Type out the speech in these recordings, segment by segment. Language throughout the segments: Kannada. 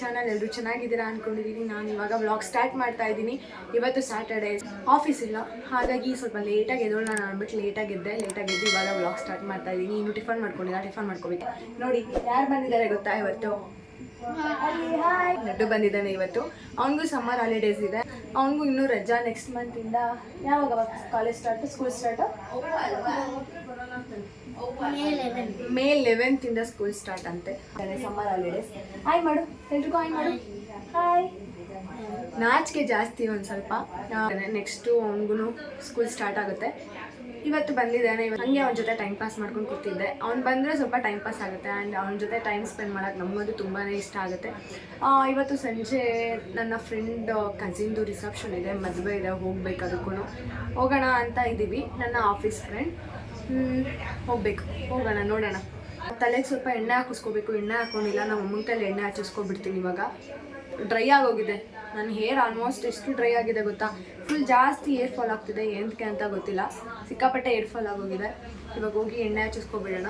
ಚಾನಲ್ ಎಲ್ಲರೂ ಚೆನ್ನಾಗಿದ್ದೀರಾ ಅನ್ಕೊಂಡಿದ್ದೀನಿ. ನಾನು ಇವಾಗ ಬ್ಲಾಗ್ ಸ್ಟಾರ್ಟ್ ಮಾಡ್ತಾ ಇದ್ದೀನಿ. ಇವತ್ತು ಸ್ಯಾಟರ್ಡೇ ಆಫೀಸ್ ಇಲ್ಲ. ಹಾಗಾಗಿ ಸ್ವಲ್ಪ ಲೇಟಾಗಿ ಎದ್ದೋಳು ನಾನು ಅಂದ್ಬಿಟ್ಟು ಲೇಟಾಗಿ ಎದ್ದೆ. ಲೇಟಾಗಿ ಇವಾಗ ಬ್ಲಾಗ್ ಸ್ಟಾರ್ಟ್ ಮಾಡ್ತಾ ಇದ್ದೀನಿ. ಇನ್ನು ಟಿಫನ್ ಮಾಡ್ಕೊಂಡಿಲ್ಲ ಟಿಫನ್ ಮಾಡ್ಕೋಬೇಕು. ನೋಡಿ, ಯಾರು ಬಂದಿದ್ದಾರೆ ಗೊತ್ತಾ ಇವತ್ತು? ನಡ್ಡು ಬಂದಿದ್ದಾನೆ ಇವತ್ತು. ಅವನಿಗೂ ಸಮ್ಮರ್ ಹಾಲಿಡೇಸ್ ಇದೆ. ಅವನಿಗೂ ಇನ್ನೂ ರಜಾ ನೆಕ್ಸ್ಟ್ ಮಂತಿಂದ ಯಾವಾಗ college start school start May eleventh ಇಂದ ಸ್ಕೂಲ್ ಸ್ಟಾರ್ಟ್ ಅಂತೆ. ಸಮ್ಮರ್ ಹಾಲಿಡೇಸ್ ಹಾಯ್ ಮಾಡು ಎಲ್ರಿಗೂ ಹಾಯ್ ಮಾಡು. ಹಾಯ್ ನಾಚಿಕೆ ಜಾಸ್ತಿ ಒಂದು ಸ್ವಲ್ಪ. ನೆಕ್ಸ್ಟು ಅವನಿಗೂ ಸ್ಕೂಲ್ ಸ್ಟಾರ್ಟ್ ಆಗುತ್ತೆ. ಇವತ್ತು ಬಂದಿದ್ದಾನೆ ಇವತ್ತು ಹಂಗೆ ಅವನ ಜೊತೆ ಟೈಮ್ ಪಾಸ್ ಮಾಡ್ಕೊಂಡು ಕೂತಿದ್ದೆ. ಅವ್ನು ಬಂದರೆ ಸ್ವಲ್ಪ ಟೈಮ್ ಪಾಸ್ ಆಗುತ್ತೆ ಆ್ಯಂಡ್ ಅವನ ಜೊತೆ ಟೈಮ್ ಸ್ಪೆಂಡ್ ಮಾಡೋಕ್ಕೆ ನಮ್ಮದು ತುಂಬಾ ಇಷ್ಟ ಆಗುತ್ತೆ. ಇವತ್ತು ಸಂಜೆ ನನ್ನ ಫ್ರೆಂಡ್ ಕಸಿನ್ದು ರಿಸೆಪ್ಷನ್ ಇದೆ ಮದುವೆ ಇದೆ ಹೋಗ್ಬೇಕು ಅದಕ್ಕೂ ಹೋಗೋಣ ಅಂತ ಇದ್ದೀವಿ ನನ್ನ ಆಫೀಸ್ ಫ್ರೆಂಡ್ ಹೋಗ್ಬೇಕು. ಹೋಗೋಣ, ನೋಡೋಣ. ತಲೆಗೆ ಸ್ವಲ್ಪ ಎಣ್ಣೆ ಹಾಕಿಸ್ಕೋಬೇಕು. ಎಣ್ಣೆ ಹಾಕೊಂಡಿಲ್ಲ. ನಮ್ಮ ಅಮ್ಮನ ತಲೆ ಎಣ್ಣೆ ಹಚ್ಚಿಸ್ಕೊಬಿಡ್ತೀನಿ ಇವಾಗ. ಡ್ರೈ ಆಗೋಗಿದೆ. ನನ್ನ ಹೇರ್ ಆಲ್ಮೋಸ್ಟ್ ಎಷ್ಟು ಡ್ರೈ ಆಗಿದೆ ಗೊತ್ತಾ? ಫುಲ್ ಜಾಸ್ತಿ ಏರ್ ಫಾಲ್ ಆಗ್ತಿದೆ. ಏನಕ್ಕೆ ಅಂತ ಗೊತ್ತಿಲ್ಲ. ಸಿಕ್ಕಾಪಟ್ಟೆ ಏರ್ ಫಾಲ್ ಆಗೋಗಿದೆ. ಇವಾಗ ಹೋಗಿ ಎಣ್ಣೆ ಹಚ್ಚಿಸ್ಕೊಬಿಡೋಣ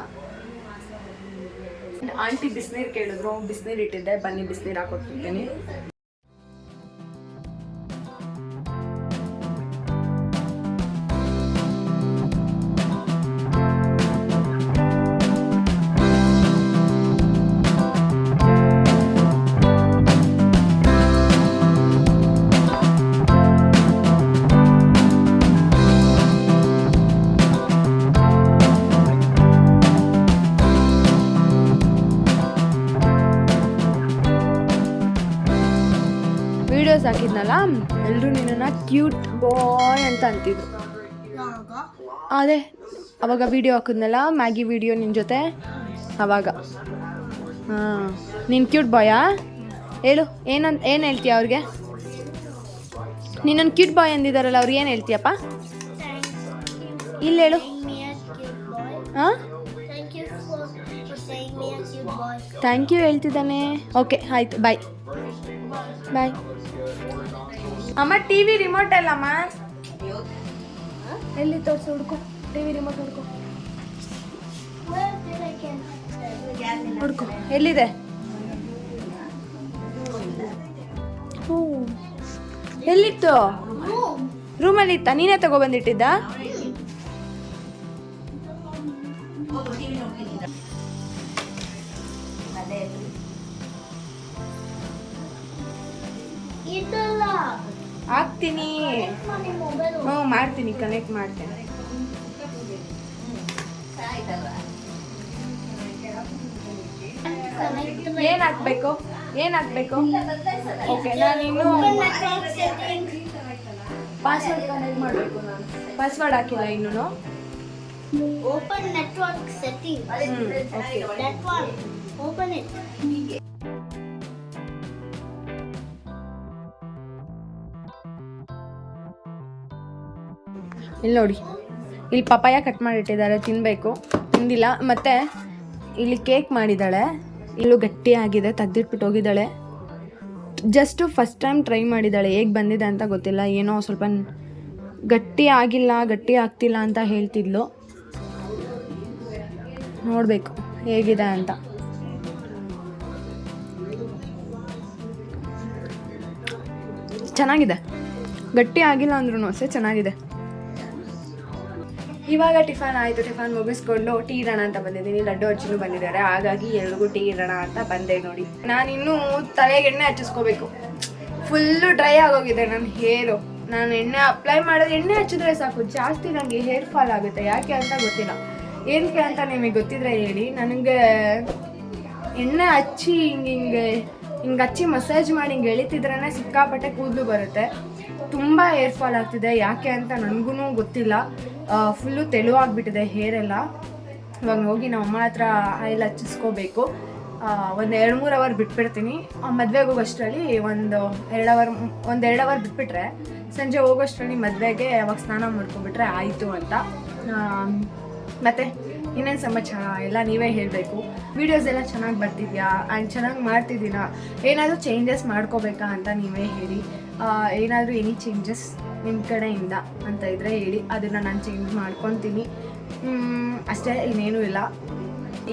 ಆಂಟಿ ಬಿಸಿನೀರು ಕೇಳಿದ್ರು. ಬಿಸಿನೀರು ಇಟ್ಟಿದ್ದೆ. ಬನ್ನಿ, ಬಿಸಿನೀರು ಹಾಕೊಟ್ಬಿಡ್ತೀನಿ ಎಲ್ಲರೂ ನಿನ್ನನ್ನು ಕ್ಯೂಟ್ ಬಾಯ್ ಅಂತ ಅಂತಿದ್ರು. ಅದೇ, ಅವಾಗ ವಿಡಿಯೋ ಹಾಕಿದ್ನಲ್ಲ, ಮ್ಯಾಗಿ ವಿಡಿಯೋ ನಿನ್ನ ಜೊತೆ? ಅವಾಗ. ಹಾಂ, ನೀನು ಕ್ಯೂಟ್ ಬಾಯಾ? ಹೇಳು, ಏನಂತ, ಏನು ಹೇಳ್ತೀಯ ಅವ್ರಿಗೆ? ನಿನ್ನೊಂದು ಕ್ಯೂಟ್ ಬಾಯ್ ಅಂದಿದ್ದಾರಲ್ಲ ಅವ್ರು ಏನು ಹೇಳ್ತೀಯಪ್ಪ? ಇಲ್ಲ ಹೇಳು. ಹಾಂ. ಥ್ಯಾಂಕ್ ಯು ಹೇಳ್ತಿದ್ದಾನೆ. ಓಕೆ ಆಯ್ತು ಬಾಯ್ ಬಾಯ್ ಅಮ್ಮ ಟಿವಿ ರಿಮೋಟ್ ಅಲ್ಲಮ್ಮ ಎಲ್ಲಿ ತೋರಿಸಿ ಹುಡ್ಕೋ. TV remote ಹುಡ್ಕೋ. ಹುಡ್ಕೋ. ಎಲ್ಲಿದೆ? ಹ್ಞೂ. ಎಲ್ಲಿತ್ತು. ರೂಮಲ್ಲಿ ಇತ್ತ ನೀನೇ ತಗೊಬಂದಿಟ್ಟಿದ್ದ ಇದಲ್ಲ ಹಾಕ್ತೀನಿ ಮಾಡಿ ಮೊಬೈಲ್ ಹ್ಞೂ ಮಾಡ್ತೀನಿ ಕನೆಕ್ಟ್ ಮಾಡ್ತೇನೆ. ಏನು ಹಾಕ್ಬೇಕು? ಏನು ಹಾಕ್ಬೇಕು? ಓಕೆ ನಾನು ಇನ್ನೂ ಪಾಸ್ವರ್ಡ್ ಕನೆಕ್ಟ್ ಮಾಡಬೇಕು ನಾನು. ಪಾಸ್ವರ್ಡ್ ಹಾಕಿಲ್ಲ ಇನ್ನೂ open network setting okay open it ಇಲ್ಲಿ ನೋಡಿ. ಇಲ್ಲಿ ಪಪಾಯ ಕಟ್ ಮಾಡಿಟ್ಟಿದ್ದಾರೆ ತಿನ್ನಬೇಕು ತಿಂದಿಲ್ಲ, ಮತ್ತು ಇಲ್ಲಿ ಕೇಕ್ ಮಾಡಿದ್ದಾಳೆ. ಇಲ್ಲೂ ಗಟ್ಟಿಯಾಗಿದೆ, ತೆಗ್ದಿಟ್ಬಿಟ್ಟು ಹೋಗಿದ್ದಾಳೆ. ಜಸ್ಟು ಫಸ್ಟ್ ಟೈಮ್ ಟ್ರೈ ಮಾಡಿದ್ದಾಳೆ, ಹೇಗೆ ಬಂದಿದೆ ಅಂತ ಗೊತ್ತಿಲ್ಲ. ಏನೋ ಸ್ವಲ್ಪ ಗಟ್ಟಿ ಆಗಿಲ್ಲ, ಗಟ್ಟಿ ಆಗ್ತಿಲ್ಲ ಅಂತ ಹೇಳ್ತಿದ್ಲು. ನೋಡಬೇಕು ಹೇಗಿದೆ ಅಂತ. ಚೆನ್ನಾಗಿದೆ. ಗಟ್ಟಿ ಆಗಿಲ್ಲ ಅಂದ್ರೂ ಅಷ್ಟೇ ಚೆನ್ನಾಗಿದೆ. ಇವಾಗ ಟಿಫನ್ ಆಯಿತು, ಟಿಫನ್ ಮುಗಿಸ್ಕೊಂಡು ಟೀ ಇಡೋಣ ಅಂತ ಬಂದಿದ್ದೀನಿ. ಲಡ್ಡು ಅಜ್ಜಿನೂ ಬಂದಿದ್ದಾರೆ. ಹಾಗಾಗಿ ಎಲ್ರಿಗೂ ಟೀ ಇಡೋಣ ಅಂತ ಬಂದೆ ನೋಡಿ. ನಾನಿನ್ನೂ ತಲೆಗೆ ಎಣ್ಣೆ ಹಚ್ಚಿಸ್ಕೋಬೇಕು. ಫುಲ್ಲು ಡ್ರೈ ಆಗೋಗಿದೆ ನನ್ನ ಹೇರು ನಾನು ಎಣ್ಣೆ ಅಪ್ಲೈ ಮಾಡಿದ್ರೆ ಎಣ್ಣೆ ಹಚ್ಚಿದ್ರೆ ಸಾಕು. ಜಾಸ್ತಿ ನನಗೆ ಹೇರ್ ಫಾಲ್ ಆಗುತ್ತೆ. ಯಾಕೆ ಅಂತ ಗೊತ್ತಿಲ್ಲ. ಏನಕ್ಕೆ ಅಂತ ನಿಮಗೆ ಗೊತ್ತಿದ್ರೆ ಹೇಳಿ. ನನಗೆ ಎಣ್ಣೆ ಹಚ್ಚಿ ಹಿಂಗೆ ಹಿಂಗೆ ಹಿಂಗೆ ಹಚ್ಚಿ ಮಸಾಜ್ ಮಾಡಿ ಹಿಂಗೆ ಎಳಿತಿದ್ರೇ ಸಿಕ್ಕಾಪಟ್ಟೆ ಕೂದಲು ಬರುತ್ತೆ. ತುಂಬ ಹೇರ್ ಫಾಲ್ ಆಗ್ತಿದೆ. ಯಾಕೆ ಅಂತ ನನಗೂ ಗೊತ್ತಿಲ್ಲ. ಫುಲ್ಲು ತೆಳುವಾಗ್ಬಿಟ್ಟಿದೆ ಹೇರ್ ಎಲ್ಲ. ಇವಾಗ ಹೋಗಿ ನಮ್ಮ ಅಮ್ಮ ಹತ್ರ ಆಯಿಲ್ ಹಚ್ಚಿಸ್ಕೋಬೇಕು. ಒಂದು ಎರಡು ಮೂರು ಅವರ್ ಬಿಟ್ಬಿಡ್ತೀನಿ. ಮದುವೆಗೆ ಹೋಗೋಷ್ಟರಲ್ಲಿ ಒಂದು ಎರಡು ಅವರ್ ಒಂದು ಎರಡು ಅವರ್ ಬಿಟ್ಬಿಟ್ರೆ ಸಂಜೆ ಹೋಗೋಷ್ಟರಲ್ಲಿ ಮದುವೆಗೆ ಅವಾಗ ಸ್ನಾನ ಮಾಡ್ಕೊಂಬಿಟ್ರೆ ಆಯಿತು ಅಂತ. ಮತ್ತು ಮತ್ತೆ? ಇನ್ನೇನು ಸಮಾಚಾರ? ಎಲ್ಲ ನೀವೇ ಹೇಳಬೇಕು. ವೀಡಿಯೋಸ್ ಎಲ್ಲ ಚೆನ್ನಾಗಿ ಬರ್ತಿದ್ಯಾ? ಆ್ಯಂಡ್ ಚೆನ್ನಾಗಿ ಮಾಡ್ತಿದ್ದೀನಾ ಏನಾದರೂ ಚೇಂಜಸ್ ಮಾಡ್ಕೋಬೇಕಾ ಅಂತ ನೀವೇ ಹೇಳಿ. ಏನಾದರೂ ಎನಿ ಚೇಂಜಸ್ ನಿಮ್ಮ ಕಡೆಯಿಂದ ಅಂತ ಇದ್ದರೆ ಹೇಳಿ. ಅದನ್ನು ನಾನು ಚೇಂಜ್ ಮಾಡ್ಕೊತೀನಿ. ಅಷ್ಟೇ ಇನ್ನೇನೂ ಇಲ್ಲ.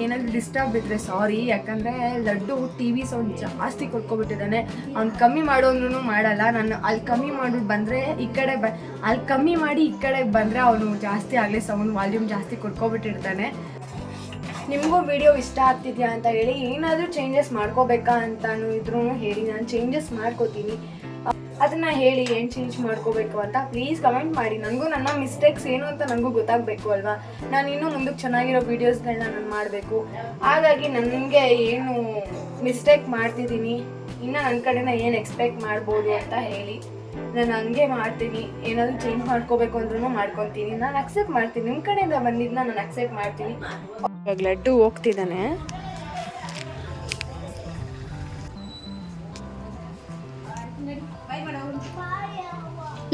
ಏನಾದರೂ ಡಿಸ್ಟರ್ಬ್ ಇದ್ದರೆ ಸಾರಿ ಯಾಕಂದರೆ ಲಡ್ಡು ಟಿ ವಿ ಸೌಂಡ್ ಜಾಸ್ತಿ ಕೊಟ್ಕೊಬಿಟ್ಟಿದ್ದಾನೆ. ಅವ್ನು ಕಮ್ಮಿ ಮಾಡೋನು ಮಾಡಲ್ಲ. ನಾನು ಅಲ್ಲಿ ಕಮ್ಮಿ ಮಾಡಿ ಬಂದರೆ ಈ ಕಡೆ ಬ, ಅಲ್ಲಿ ಕಮ್ಮಿ ಮಾಡಿ ಈ ಕಡೆ ಬಂದರೆ ಅವನು ಜಾಸ್ತಿ ಆಗಲಿ ಸೌಂಡ್ ವಾಲ್ಯೂಮ್ ಜಾಸ್ತಿ ಕೊಟ್ಕೊಬಿಟ್ಟಿರ್ತಾನೆ. ನಿಮಗೂ ವಿಡಿಯೋ ಇಷ್ಟ ಆಗ್ತಿದ್ಯಾ ಅಂತ ಹೇಳಿ ಏನಾದರೂ ಚೇಂಜಸ್ ಮಾಡ್ಕೋಬೇಕಾ ಅಂತಾನು ಇದ್ರೂ ಹೇಳಿ. ನಾನು ಚೇಂಜಸ್ ಮಾಡ್ಕೋತೀನಿ. ಅದನ್ನ ಹೇಳಿ ಏನು ಚೇಂಜ್ ಮಾಡ್ಕೋಬೇಕು ಅಂತ ಪ್ಲೀಸ್ ಕಮೆಂಟ್ ಮಾಡಿ. ನನಗೂ ನನ್ನ ಮಿಸ್ಟೇಕ್ಸ್ ಏನು ಅಂತ ನನಗೂ ಗೊತ್ತಾಗಬೇಕು ಅಲ್ವಾ? ನಾನು ಇನ್ನೂ ಮುಂದಕ್ಕೆ ಚೆನ್ನಾಗಿರೋ ವೀಡಿಯೋಸ್ಗಳನ್ನ ನಾನು ಮಾಡಬೇಕು. ಹಾಗಾಗಿ ನನಗೆ ಏನು ಮಿಸ್ಟೇಕ್ ಮಾಡ್ತಿದ್ದೀನಿ, ಇನ್ನು ನನ್ನ ಕಡೆನ ಏನು ಎಕ್ಸ್ಪೆಕ್ಟ್ ಮಾಡ್ಬೋದು ಅಂತ ಹೇಳಿ, ನಾನು ಹಂಗೆ ಮಾಡ್ತೀನಿ. ಏನಾದರೂ ಚೇಂಜ್ ಮಾಡ್ಕೋಬೇಕು ಅಂದ್ರೂ ಮಾಡ್ಕೊತೀನಿ. ನಾನು ಅಕ್ಸೆಪ್ಟ್ ಮಾಡ್ತೀನಿ. ನಿಮ್ಮ ಕಡೆಯಿಂದ ಬಂದಿದ್ದನ್ನ ನಾನು ಅಕ್ಸೆಪ್ಟ್ ಮಾಡ್ತೀನಿ. ಲಡ್ಡು ಹೋಗ್ತಿದ್ದಾನೆ.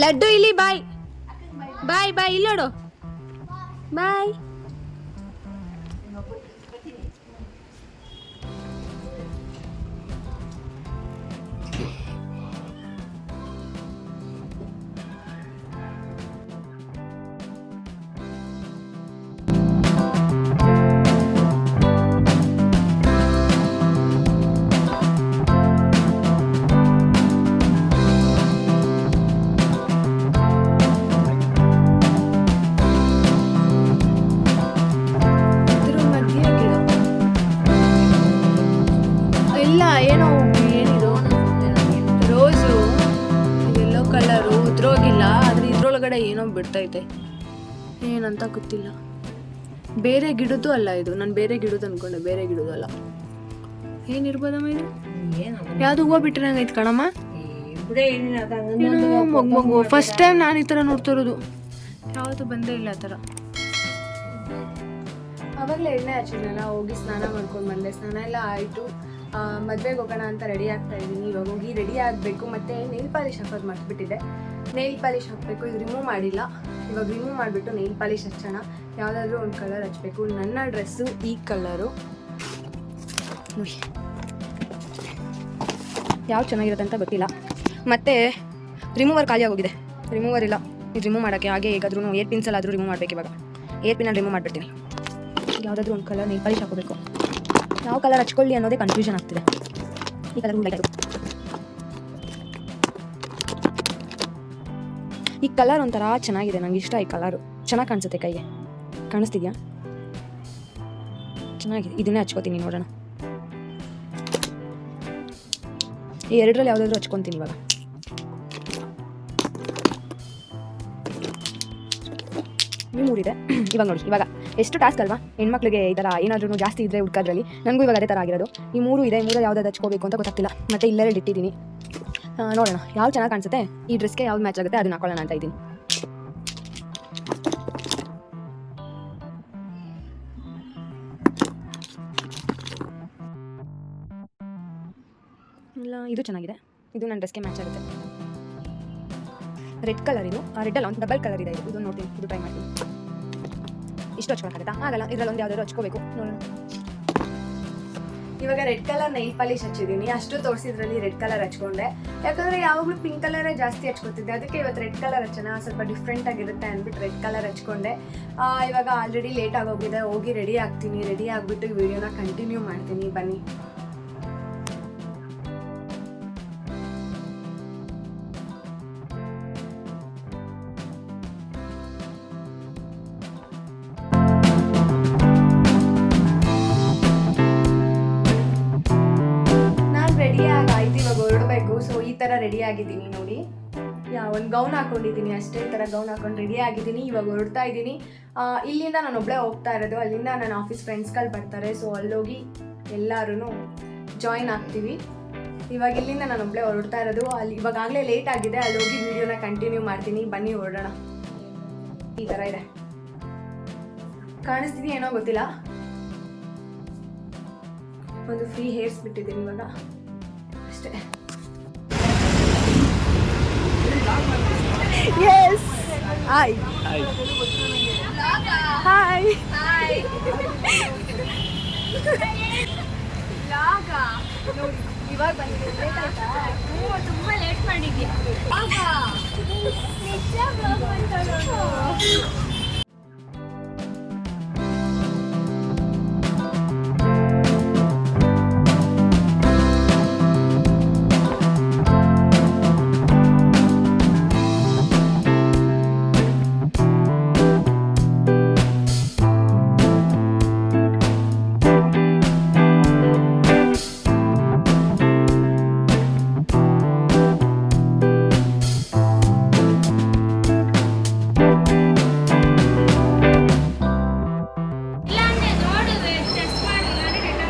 ಲಡ್ಡು ಇಲ್ಲಿ ಬಾಯ್. ಬಾಯ್ ಬಾಯ್ ಇಲ್ಲೋಡು ಬಾಯ್. ಏನೋ ಬಿಡ್ತೈತೆ. ಏನಂತ ಗೊತ್ತಿಲ್ಲ. ಬೇರೆ ಗಿಡದ್ದು ಅಲ್ಲ ಇದು. ನಾನು ಬೇರೆ ಗಿಡದ್ದು ಅನ್ಕೊಂಡೆ. ಬೇರೆ ಗಿಡದ್ದು ಅಲ್ಲ. ಏನಿರ್ಬೋದಮ್ಮ ಇದು? ಯಾವ್ದು ಹೂವು ಬಿಟ್ಟಿರಂಗೈತೆ ಕಣಮ್ಮ? ಏನೋ ಮೊಗ್ ಮೊಗ್ಗು ಫಸ್ಟ್ ಟೈಮ್ ನಾನು ಈ ಥರ ನೋಡ್ತಿರೋದು. ಯಾವತ್ತೂ ಬಂದೇ ಇಲ್ಲ ಆ ಥರ. ಅವಾಗಲೇ ಎಣ್ಣೆ ಹಚ್ಚಿದ್ನಲ್ಲ ಹೋಗಿ ಸ್ನಾನ ಮಾಡ್ಕೊಂಡು ಬಂದೆ. ಸ್ನಾನ ಎಲ್ಲ ಆಯಿತು. ಮದುವೆಗೆ ಹೋಗೋಣ ಅಂತ ರೆಡಿ ಆಗ್ತಾ ಇದ್ದೀನಿ ಇವಾಗ ಹೋಗಿ ರೆಡಿ ಆಗಬೇಕು. ಮತ್ತು ನೈಲ್ ಪಾಲಿಶ್ ಹಾಕೋದು ಮರ್ತ್ಬಿಟ್ಟಿದ್ದೆ. ನೈಲ್ ಪಾಲಿಶ್ ಹಾಕಬೇಕು. ಇದು ರಿಮೂವ್ ಮಾಡಿಲ್ಲ. ಇವಾಗ ರಿಮೂವ್ ಮಾಡಿಬಿಟ್ಟು ನೈಲ್ ಪಾಲಿಶ್ ಹಚ್ಚೋಣ. ಯಾವುದಾದ್ರೂ ಒಂದು ಕಲರ್ ಹಚ್ಚಬೇಕು ನನ್ನ ಡ್ರೆಸ್ಸು ಈ ಕಲರು ಯಾವ ಚೆನ್ನಾಗಿರುತ್ತೆ ಅಂತ ಗೊತ್ತಿಲ್ಲ. ಮತ್ತು ರಿಮೂವರ್ ಖಾಲಿ ಆಗೋಗಿದೆ. ರಿಮೂವರ್ ಇಲ್ಲ. ಇದು ರಿಮೂವ್ ಮಾಡೋಕ್ಕೆ ಹಾಗೆ ಹೇಗಾದ್ರೂ ಏರ್ ಪಿನ್ಸಲ್ಲಾದರೂ ರಿಮೂವ್ ಮಾಡಬೇಕು ಇವಾಗ. ಏರ್ ಪಿನ್ನಲ್ಲಿ ರಿಮೂವ್ ಮಾಡಿಬಿಡ್ತೀನಿ. ಯಾವುದಾದ್ರೂ ಒಂದು ಕಲರ್ ನೈಲ್ ಪಾಲಿಶ್ ಹಾಕೋಬೇಕು ಯಾವ ಕಲರ್ ಹಚ್ಕೊಳ್ಳಿ ಅನ್ನೋದೇ ಕನ್ಫ್ಯೂಷನ್ ಆಗ್ತಿದೆ. ಈ ಕಲರ್ ಈ ಕಲರ್ ಒಂಥರ ಚೆನ್ನಾಗಿದೆ, ನಂಗೆ ಇಷ್ಟ ಈ ಕಲರು ಚೆನ್ನಾಗಿ ಕಾಣಿಸುತ್ತೆ ಕೈಗೆ. ಕಾಣಿಸ್ತಿದ್ಯಾ? ಚೆನ್ನಾಗಿದೆ. ಇದನ್ನೇ ಹಚ್ಕೋತೀನಿ ನೋಡೋಣ. ಈ ಎರಡರಲ್ಲಿ ಯಾವುದಾದ್ರೂ ಹಚ್ಕೊತೀನಿ ಇವಾಗ. ಮೂರಿದೆ. ಇವಾಗ ನೋಡಿ, ಇವಾಗ. ಎಷ್ಟು ಟಾಸ್ಕ್ ಅಲ್ವಾ? ಹೆಣ್ಮಕ್ಳಿಗೆ ಈ ಥರ ಏನಾದ್ರೂ ಜಾಸ್ತಿ ಇದ್ರೆ ಹುಡ್ಕೋದ್ರಲ್ಲಿ ನನಗೂ ಇವಾಗ ಅದೇ ಥರ ಆಗಿರೋದು. ಈ ಮೂರು ಇದೆ ಮೂರು ಯಾವ್ದಾದ್ರು ಹಚ್ಕೋಬೇಕು ಅಂತ ಗೊತ್ತಾಗ್ತಿಲ್ಲ. ಮತ್ತೆ ಇಲ್ಲೆರಡು ಇಟ್ಟಿದ್ದೀನಿ. ನೋಡೋಣ, ಯಾವ್ದು ಚೆನ್ನಾಗಿ ಕಾಣಿಸುತ್ತೆ? ಈ ಡ್ರೆಸ್ಗೆ ಯಾವ್ದು ಮ್ಯಾಚ್ ಆಗುತ್ತೆ ಅದನ್ನ ಹಾಕೊಳ್ಳೋಣ ಅಂತ ಇದ್ದೀನಿ. ಇಲ್ಲ, ಇದು ಚೆನ್ನಾಗಿದೆ. ಇದು ನನ್ನ ಡ್ರೆಸ್ಗೆ ಮ್ಯಾಚ್ ಆಗುತ್ತೆ. ರೆಡ್ ಕಲರ್ ಇದು. ರೆಡ್ ಅಲ್ಲ ಒಂದು ಡಬಲ್ ಕಲರ್ ಇದೆ. ಇದು ನೋಡ್ತೀನಿ, ಇದು ಟ್ರೈ ಮಾಡ್ತೀನಿ. ಇಷ್ಟು ಹಚ್ಕೊಳಕ್ಕಾಗತ್ತಾ ಆಗಲ್ಲ, ಇದ್ರಲ್ಲಿ ಒಂದು ಯಾವ್ದಾದ್ರು ಹಚ್ಕೋಬೇಕು. ನೋಡೋಣ. ಇವಾಗ ರೆಡ್ ಕಲರ್ ನೈಲ್ ಪಾಲಿಶ್ ಹಚ್ಚಿದ್ದೀನಿ. ಅಷ್ಟು ತೋರಿಸಿದ್ರಲ್ಲಿ ರೆಡ್ ಕಲರ್ ಹಚ್ಕೊಂಡೆ. ಯಾಕಂದ್ರೆ ಯಾವಾಗಲೂ ಪಿಂಕ್ ಕಲರೇ ಜಾಸ್ತಿ ಹಚ್ಕೊತಿದ್ದೆ. ಅದಕ್ಕೆ ಇವತ್ತು ರೆಡ್ ಕಲರ್ ಹಚ್ಚೋಣ ಸ್ವಲ್ಪ ಡಿಫ್ರೆಂಟ್ ಆಗಿರುತ್ತೆ ಅಂದ್ಬಿಟ್ಟು ರೆಡ್ ಕಲರ್ ಹಚ್ಕೊಂಡೆ. ಇವಾಗ ಆಲ್ರೆಡಿ ಲೇಟ್ ಆಗೋಗಿದೆ. ಹೋಗಿ ರೆಡಿ ಆಗ್ತೀನಿ. ರೆಡಿ ಆಗಿಬಿಟ್ಟು ವಿಡಿಯೋನ ಕಂಟಿನ್ಯೂ ಮಾಡ್ತೀನಿ. ಬನ್ನಿ. ರೆಡಿ ಆಗಿದ್ದೀನಿ ನೋಡಿ. ಯಾ, ಒಂದು ಗೌನ್ ಹಾಕೊಂಡಿದ್ದೀನಿ ಅಷ್ಟೇ, ಈ ಥರ ಗೌನ್ ಹಾಕೊಂಡು ರೆಡಿ ಆಗಿದ್ದೀನಿ, ಇವಾಗ ಹೊರಡ್ತಾ ಇದ್ದೀನಿ. ಇಲ್ಲಿಂದ ನಾನು ಒಬ್ಬಳೇ ಹೋಗ್ತಾ ಇರೋದು, ಅಲ್ಲಿಂದ ನನ್ನ ಆಫೀಸ್ ಫ್ರೆಂಡ್ಸ್ಗಳು ಬರ್ತಾರೆ ಸೊ ಅಲ್ಲೋಗಿ ಎಲ್ಲರೂ ಜಾಯಿನ್ ಆಗ್ತೀವಿ. ಇವಾಗ ಇಲ್ಲಿಂದ ನಾನು ಒಬ್ಬಳೇ ಹೊರಡ್ತಾ ಇರೋದು, ಅಲ್ಲಿ ಇವಾಗಾಗಲೇ ಲೇಟ್ ಆಗಿದೆ ಅಲ್ಲಿ ಹೋಗಿ ವಿಡಿಯೋನ ಕಂಟಿನ್ಯೂ ಮಾಡ್ತೀನಿ, ಬನ್ನಿ ಹೊರಡೋಣ. ಈ ಥರ ಇದೆ. ಕಾಣಿಸ್ತೀನಿ ಏನೋ ಗೊತ್ತಿಲ್ಲ? ಒಂದು ಫ್ರೀ ಹೇರ್ಸ್ ಬಿಟ್ಟಿದ್ದೀನಿ ಇವಾಗ. ಅಷ್ಟೇ. ಎಸ್ ಹಾಯ್ ಹಾಯ್ ನೋಡಿ ಇವಾಗ ಬಂದಿದೆ ಲೇಟ್ ಆಯ್ತಾ? ತುಂಬಾ ಲೇಟ್ ಮಾಡಿದ್ಯಾ ನಿಜ vlog ಮಾಡ್ತಾ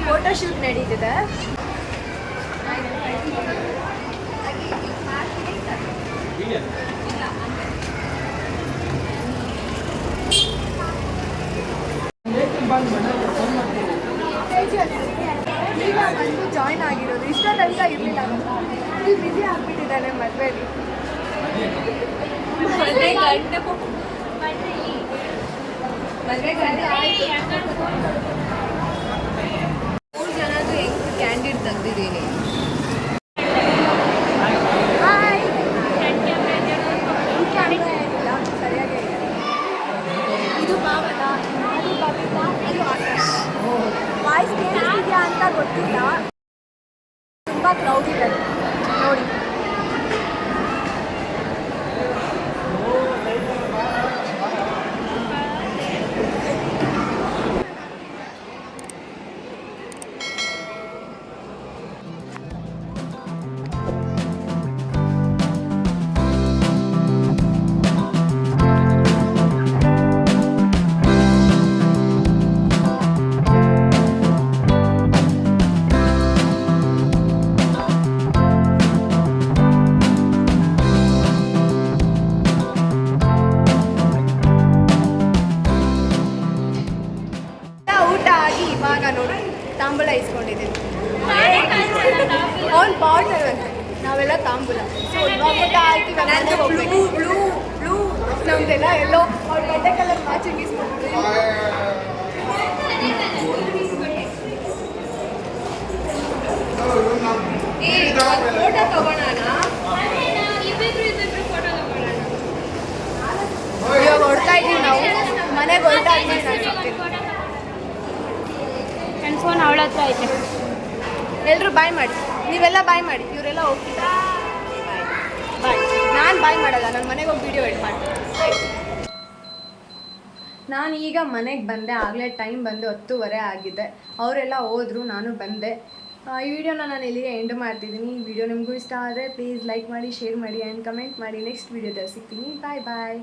ಫೋಟೋಶೂಟ್ ನಡೀತಿದೆ. ಈಗ ಬಂದು ಜಾಯ್ನ್ ಆಗಿರೋದು. ಇಷ್ಟ ತನಕ ಇರಲಿಲ್ಲ. ಫುಲ್ ಬಿಸಿ ಆಗ್ಬಿಟ್ಟಿದ್ದಾನೆ ಮದುವೆಲಿ. ಮದುವೆ ಗಂಡು ಮದುವೆ ಗಂಡು ಮೂರು ಹಾಯ್ ಸರಿಯಾಗಿ ಇದು ಇದು ಅಂತ ಗೊತ್ತಿಲ್ಲ. ತುಂಬ ಕ್ರೌಡ್ ಇದೆ ಆಯ್ತು ಬ್ಲೂ ಬ್ಲೂ ಬ್ಲೂ ನಮ್ದೆಲ್ಲ ಎಲ್ಲೋ ಅವ್ರ ಕಲರ್ ಮ್ಯಾಚಿಂಗ್ ಇಸ್ಕೊಂಡಿದ್ದೀವಿ ಫೋಟೋ ತಗೋಣ ಇವಾಗ ಹೊಡ್ತಾ ಇದ್ದೀವಿ ನಾವು. ಮನೆಗೆ ನಾನು ನನ್ನ ಫೋನ್ ಅವಳ ಹತ್ರ ಐತೆ. ಎಲ್ಲರೂ ಬಾಯ್ ಮಾಡಿ. ನೀವೆಲ್ಲ ಬಾಯ್ ಮಾಡಿ. ಇವರೆಲ್ಲ ಹೋಗ್ತಿದ್ದಾರೆ. ನಾನು ಬಾಯ್ ಮಾಡಲ್ಲ ನನ್ನ ಮನೆಗೆ ಹೋಗಿ ವಿಡಿಯೋ ಎಡಿಟ್ ಮಾಡ್ತೀನಿ. ನಾನು ಈಗ ಮನೆಗೆ ಬಂದೆ, ಆಗಲೇ ಟೈಮ್ ಬಂದು ಹತ್ತುವರೆ ಆಗಿದೆ. ಅವರೆಲ್ಲ ಹೋದ್ರು, ನಾನು ಬಂದೆ. ಈ ವಿಡಿಯೋನ ನಾನು ಇಲ್ಲಿಗೆ ಎಂಡ್ ಮಾಡ್ತಿದ್ದೀನಿ. ಈ ವಿಡಿಯೋ ನಿಮಗೂ ಇಷ್ಟ ಆದರೆ ಪ್ಲೀಸ್ ಲೈಕ್ ಮಾಡಿ ಶೇರ್ ಮಾಡಿ ಆ್ಯಂಡ್ ಕಮೆಂಟ್ ಮಾಡಿ. ನೆಕ್ಸ್ಟ್ ವಿಡಿಯೋದಲ್ಲಿ ಸಿಗ್ತೀನಿ ಬಾಯ್ ಬಾಯ್